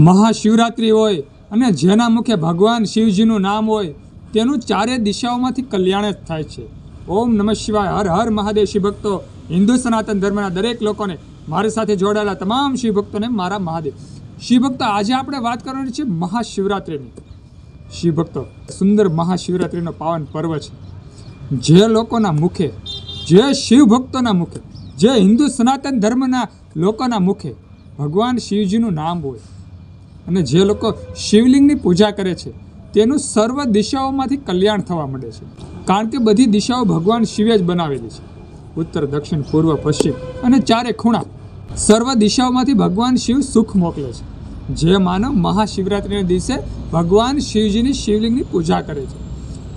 મહાશિવરાત્રિ હોય અને જેના મુખે ભગવાન શિવજીનું નામ હોય, તેનું ચારે દિશાઓમાંથી કલ્યાણ જ થાય છે. ઓમ નમઃ શિવાય. હર હર મહાદેવ શિવભક્તો હિન્દુ સનાતન ધર્મના દરેક લોકોને મારી સાથે જોડાયેલા તમામ શિવ ભક્તોને મારા મહાદેવ. શિવ ભક્તો, આજે આપણે વાત કરવાની છે મહાશિવરાત્રિની. શિવ ભક્તો, સુંદર મહાશિવરાત્રિનો પાવન પર્વ છે. જે લોકોના મુખે, જે શિવ ભક્તોના મુખે, જે હિન્દુ સનાતન ધર્મના લોકોના મુખે ભગવાન શિવજીનું નામ હોય અને જે લોકો શિવલિંગની પૂજા કરે છે, તેનું સર્વ દિશાઓમાંથી કલ્યાણ થવા માંડે છે. કારણ કે બધી દિશાઓ ભગવાન શિવે જ બનાવેલી છે. ઉત્તર, દક્ષિણ, પૂર્વ, પશ્ચિમ અને ચારે ખૂણા સર્વ દિશાઓમાંથી ભગવાન શિવ સુખ મોકલે છે. જે માનવ મહાશિવરાત્રિના દિવસે ભગવાન શિવજીની શિવલિંગની પૂજા કરે છે.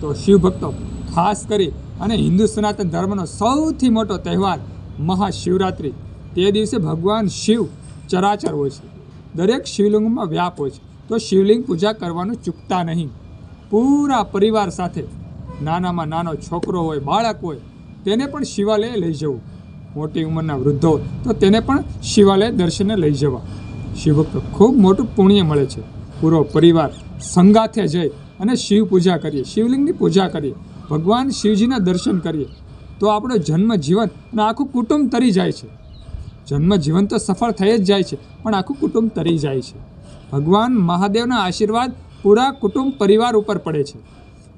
તો શિવ ભક્તો ખાસ કરી અને હિન્દુ સનાતન ધર્મનો સૌથી મોટો તહેવાર મહાશિવરાત્રિ. તે દિવસે ભગવાન શિવ ચરાચર હોય છે. દરેક શિવલિંગમાં વ્યાપ હોય છે. તો શિવલિંગ પૂજા કરવાનું ચૂકતા નહીં. પૂરા પરિવાર સાથે નાનામાં નાનો છોકરો હોય, બાળક હોય, તેને પણ શિવાલયે લઈ જવું. મોટી ઉંમરના વૃદ્ધો તો તેને પણ શિવાલય દર્શને લઈ જવા. શિવભક્તો, ખૂબ મોટું પુણ્ય મળે છે. પૂરો પરિવાર સંગાથે જઈ અને શિવ પૂજા કરીએ, શિવલિંગની પૂજા કરીએ, ભગવાન શિવજીના દર્શન કરીએ. તો આપણો જન્મ જીવન અને આખું કુટુંબ તરી જાય છે. જન્મ જીવન તો સફળ થઈ જ જાય છે, પણ આખું કુટુંબ તરી જાય છે. ભગવાન મહાદેવના આશીર્વાદ પૂરા કુટુંબ પરિવાર ઉપર પડે છે.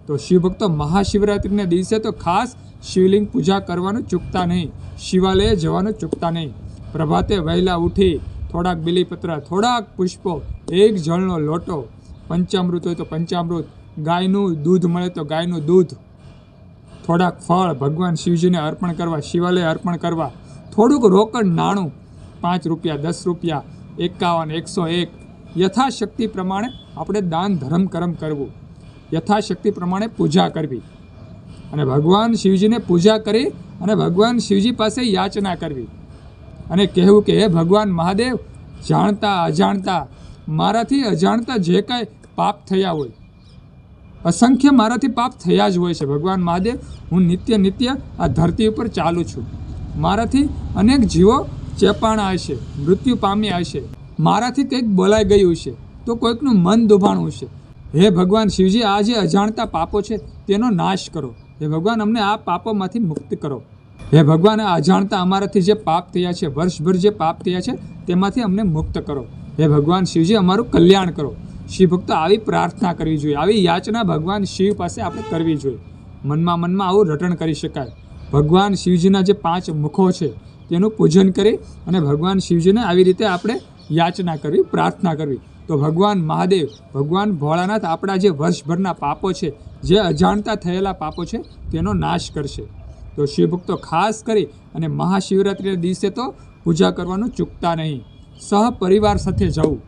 તો શિવભક્તો મહાશિવરાત્રિના દિવસે તો ખાસ શિવલિંગ પૂજા કરવાનું ચૂકતા નહીં, શિવાલયે જવાનું ચૂકતા નહીં. પ્રભાતે વહેલા ઉઠી થોડાક બિલીપત્ર, થોડાક પુષ્પો, એક જળનો લોટો, પંચામૃત હોય તો પંચામૃત, ગાયનું દૂધ મળે તો ગાયનું દૂધ, થોડાક ફળ ભગવાન શિવજીને અર્પણ કરવા, શિવાલય અર્પણ કરવા થોડુંક રોકડ નાણું, પાંચ રૂપિયા, દસ રૂપિયા, એકાવન, એકસો એક, યથાશક્તિ પ્રમાણે આપણે દાન ધર્મ કરમ કરવું. યથાશક્તિ પ્રમાણે પૂજા કરવી. અને ભગવાન શિવજીને પૂજા કરી અને ભગવાન શિવજી પાસે યાચના કરવી. અને કહેવું કે, હે ભગવાન મહાદેવ, જાણતા, અજાણતા, મારાથી અજાણતા જે કાંઈ પાપ થયા હોય, અસંખ્ય મારાથી પાપ થયા જ હોય છે. ભગવાન મહાદેવ, હું નિત્ય નિત્ય આ ધરતી ઉપર ચાલું છું. મારાથી અનેક જીવો ચેપાણા હશે, મૃત્યુ પામ્યા હશે. મારાથી કંઈક બોલાઈ ગયું છે તો કોઈકનું મન દુભાણું છે હે ભગવાન શિવજી, આ જે અજાણતા પાપો છે, તેનો નાશ કરો. હે ભગવાન, અમને આ પાપોમાંથી મુક્ત કરો. હે ભગવાન, આ અજાણતા અમારાથી જે પાપ થયા છે, વર્ષભર જે પાપ થયા છે, તેમાંથી અમને મુક્ત કરો. હે ભગવાન શિવજી, અમારું કલ્યાણ કરો. શિવ ભક્તો આવી પ્રાર્થના કરવી જોઈએ. આવી યાચના ભગવાન શિવ પાસે આપણે કરવી જોઈએ. મનમાં મનમાં આવું રટણ કરી શકાય. ભગવાન શિવજીના જે પાંચ મુખો છે, તેનું પૂજન કરી અને ભગવાન શિવજીને આવી રીતે આપણે યાચના કરવી, પ્રાર્થના કરવી. તો ભગવાન મહાદેવ, ભગવાન ભોળાનાથ આપણા જે વર્ષભરના પાપો છે, જે અજાણતા થયેલા પાપો છે, તેનો નાશ કરશે. તો શિવભક્તો ખાસ કરી અને મહાશિવરાત્રિના દિવસે તો પૂજા કરવાનું ચૂકતા નહીં. સહપરિવાર સાથે જવું.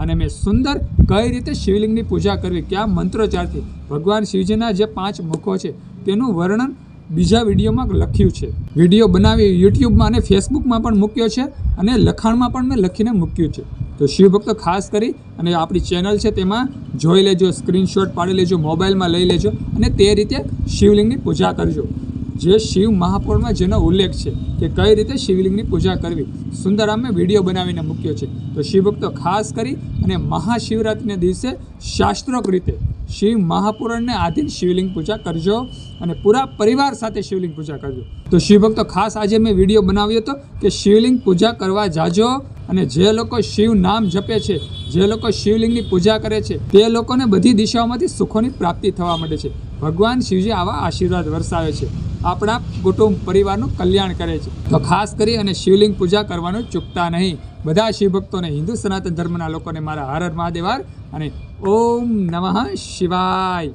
અને મેં સુંદર કઈ રીતે શિવલિંગની પૂજા કરવી, કયા મંત્રોચ્ચારથી ભગવાન શિવજીના જે પાંચ મુખો છે, તેનું વર્ણન બીજા વિડીયોમાં લખ્યું છે. વીડિયો બનાવી યુટ્યુબમાં અને ફેસબુકમાં પણ મૂક્યો છે અને લખાણમાં પણ મેં લખીને મૂક્યું છે. તો શિવભક્તો ખાસ કરી અને આપણી ચેનલ છે તેમાં જોઈ લેજો, સ્ક્રીનશોટ પાડી લેજો, મોબાઈલમાં લઈ લેજો અને તે રીતે શિવલિંગની પૂજા કરજો. જે શિવ મહાપુરાણમાં જેનો ઉલ્લેખ છે કે કઈ રીતે શિવલિંગની પૂજા કરવી સુંદરામે વીડિયો બનાવીને મૂક્યો છે. તો શિવભક્તો ખાસ કરી અને મહાશિવરાત્રિના દિવસે શાસ્ત્રોક રીતે શિવ મહાપુરાણને આધીન શિવલિંગ પૂજા કરજો અને પૂરા પરિવાર સાથે શિવલિંગ પૂજા કરજો. તો શિવભક્તો, ખાસ આજે મેં વીડિયો બનાવ્યો હતો કે શિવલિંગ પૂજા કરવા જાજો અને જે લોકો શિવ નામ જપે છે, જે લોકો શિવલિંગની પૂજા કરે છે, તે લોકોને બધી દિશાઓમાંથી સુખોની પ્રાપ્તિ થવા માંડે છે. ભગવાન શિવજી આવા આશીર્વાદ વરસાવે છે. આપણા કુટુંબ પરિવારનું કલ્યાણ કરે છે. તો ખાસ કરી અને શિવલિંગ પૂજા કરવાનું ચૂકતા નહીં. બધા શિવભક્તોને હિન્દુ સનાતન ધર્મના લોકોને મારા હર હર મહાદેવાર અને ઓમ નમઃ શિવાય.